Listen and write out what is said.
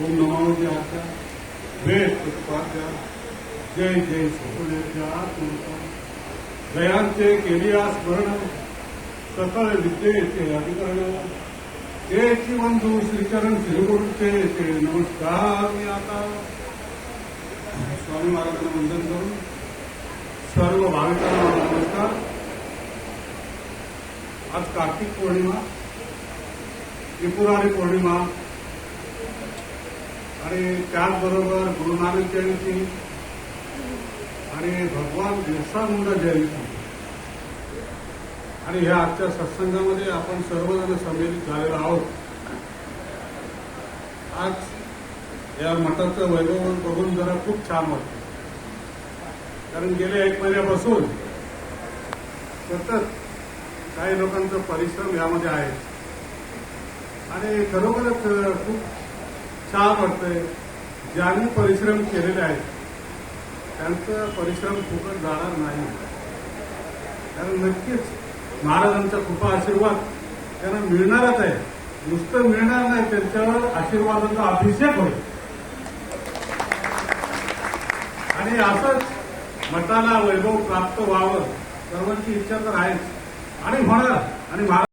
ओम नमावती आत्या वेद प्रतिपाद्या जय जय सकुलेच्या जयांचे केलिया स्मरण सकळ विद्येचे अधिकरण तेची बंधू श्रीचरण श्रीगुरूचे ते नमस्कार मी आता स्वामी महाराजांना वंदन करून सर्व भाविकांना नमस्कार आज कार्तिक पौर्णिमा त्रिपुरारी पौर्णिमा आणि त्याचबरोबर गुरु नानक जयंती आणि भगवान बिरसा मुंडा जयंती. आणि ह्या आजच्या सत्संगामध्ये आपण सर्वजण संमिलित झालेलो आहोत. आज या मठाचं वैभव बघून जरा खूप छान वाटतं. कारण गेल्या एक महिन्यापासून सतत काही लोकांचा परिश्रम यामध्ये आहे. आणि खरोखरच खूप छान वाटतंय ज्यांनी परिश्रम केलेले आहेत त्यांचं परिश्रम फुकट जाणार नाही. कारण नक्कीच महाराजांचा कृपा आशीर्वाद त्यांना मिळणारच आहे. नुसतं मिळणार नाही त्यांच्यावर आशीर्वादाचा अभिषेक होईल. आणि असंच मठाला वैभव प्राप्त व्हावं सर्वांची इच्छा तर आहेच. आणि होणार आणि महाराज